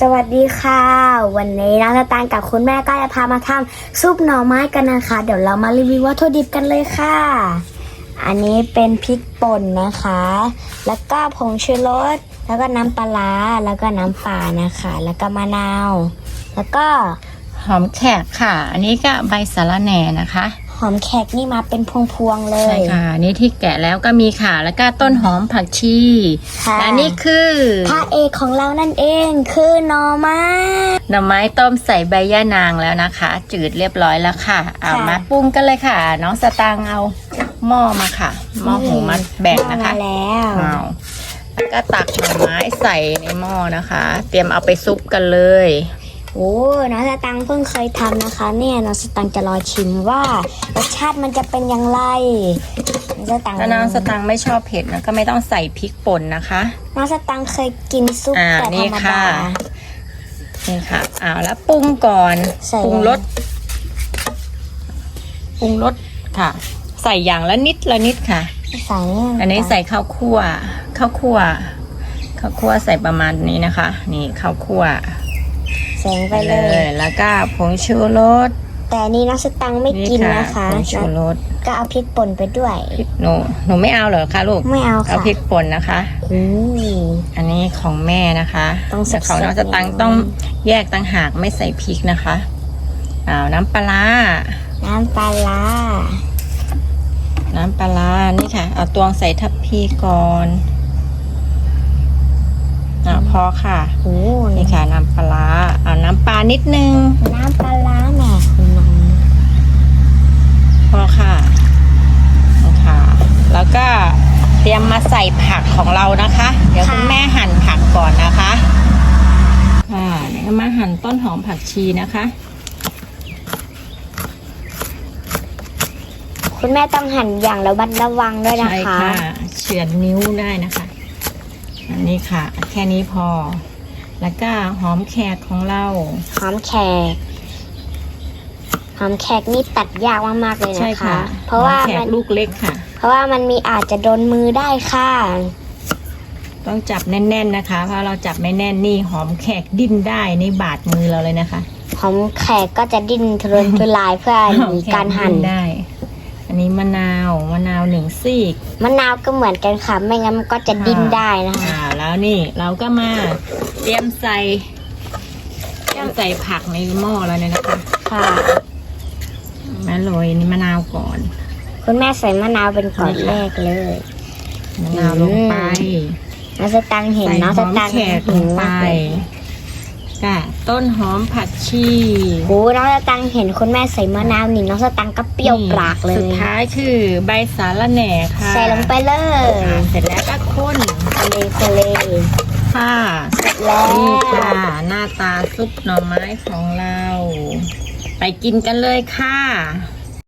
สวัสดีค่ะ วันนี้น้องสตางกับคุณแม่ก็จะพามาทำซุปหน่อไม้กันนะคะ เดี๋ยวเรามารีวิววัตถุดิบกันเลยค่ะ อันนี้เป็นพริกป่นนะคะ แล้วก็ผงชูรสแล้วก็น้ำปลาร้าแล้วก็น้ำปลานะคะ แล้วก็มะนาว แล้วก็หอมแขกค่ะ อันนี้ก็ใบสะระแหน่นะคะ อมแขกนี่มาเป็นพวงๆเลใช่ยค่ะอันนี่ที่แกะแล้วก็มีค่ะ แล้วก็ต้นหอมผักชีค่ะและนี่คือพระเอกของเรานั่นเองคือหน่อไม้หน่อไม้ต้มใส่ใบย่านางแล้วนะคะ จืดเรียบร้อยแล้วค่ะเอาค่ะมาปรุงกันเลยค่ะ น้องสตางค์เอาหม้อมาค่ะหม้อหุงมาแบ่งนะคะมาแล้วเอาแล้วก็ตักหน่อไม้ใส่ในหม้อนะคะ เตรียมเอาไปซุปกันเลย โอ้น้องสตังค์เพิ่งเคยทำนะคะ เนี่ยน้องสตังค์จะรอชิมว่ารสชาติมันจะเป็นอย่างไรน้องสตังค์ถ้าน้องสตังค์ไม่ชอบเผ็ดนะก็ไม่ต้องใส่พริกป่นนะคะน้องสตังค์เคยกินซุปอ่าแต่ธนี่รรมค่ะดานี่ค่ะเอาแล้วปรุงก่อนใส่ ปรุงรสปรุงรสค่ะ ใส่อย่างละนิดละนิดค่ะ ใส่อันนี้ใส่ข้าวคั่วข้าวคั่วข้าวคั่วใส่ประมาณนี้นะคะ นี่ข้าวคั่ว แสงไปไปเลเลยยแล้วก็ผงชูรส แต่อันนี้น้องสตังค์ไม่กินนะคะผงชูรส ก็เอาพริกป่นไปด้วยพริกหนูหนูไม่เอาเหรอคะลูก ไม่เอาเอาค่ะพริกป่นนะคะอืมอันนี้ของแม่นะคะต้องแต่ของน้องแซ่บๆสตังค์ต้องแยกต่างหากไม่ใส่พริกนะคะเอาน้ำปลาร้าน้ำปลาร้าน้ำปลาร้านี่ค่ะ เอาตวงใส่ทัพพีก่อน อะพอค่ะโอ้นี่ค่ะน้ำปลาร้าเอาน้ำปลานิดนึง น้ำปลาร้าแหม่คุณน้องพอค่ะนี่ค่ะ แล้วก็เตรียมมาใส่ผักของเรานะคะ เดี๋ยวคุณแม่หั่นผักก่อนนะคะ ค่ะเดี๋ยวมาหั่นต้นหอมผักชีนะคะ คุณแม่ต้องหั่นอย่างระมัดระวังด้วยนะใช่คะค่ะ เฉือนนิ้วได้นะคะ อันนี้ค่ะ แค่นี้พอ แล้วก็หอมแขกของเรา หอมแขก หอมแขกนี่ตัดยากมากๆเลยใช่นะคะ ค่ะเพราะว่าหอมแขมักนลูกเล็กค่ะ เพราะว่ามันมีอาจจะโดนมือได้ค่ะ ต้องจับแน่น ๆนะคะ เพราะเราจับไม่แน่นนี่หอมแขกดิ้นได้นี่บาดมือเราเลยนะคะหอมแขกก็จะดิ้นทุรนทุรายเพื่อหนีการหั่นดิ้ได้ อันนี้มะนาวมะนาวหนึ่งซีกมะนาวก็เหมือนกันค่ะ ไม่งั้นมันก็จะดิ้นได้นะคะอ่าแล้วนี่เราก็มาเตรียมใส่เตรียมใส่ผักในหม้อแล้วเนี่ยนะคะค่ะมาโรยนี่มะนาวก่อนคุณแม่ใส่มะนาวเป็นก่อนแรกเลยมะนาวลงไปน้องสตังค์เห็นใส่น้องหสอมตังค์แขกลหิงวไปมากเลย ก็ต้นหอมผักชีโอ้น้องสตังค์เห็นคุณแม่ใส่มะนาวนี่น้องสตังค์ก็เปรี้ยวปากเลยสุดท้ายคือใบสาระแหน่ค่ะ ใส่ลงไปเลยอ่าเสร็จแล้วก็ข้นทะเลทะเลค่ะเสร็จแล้วนี่ค่ะ หน้าตาซุปหน่อไม้ของเรา ไปกินกันเลยค่ะ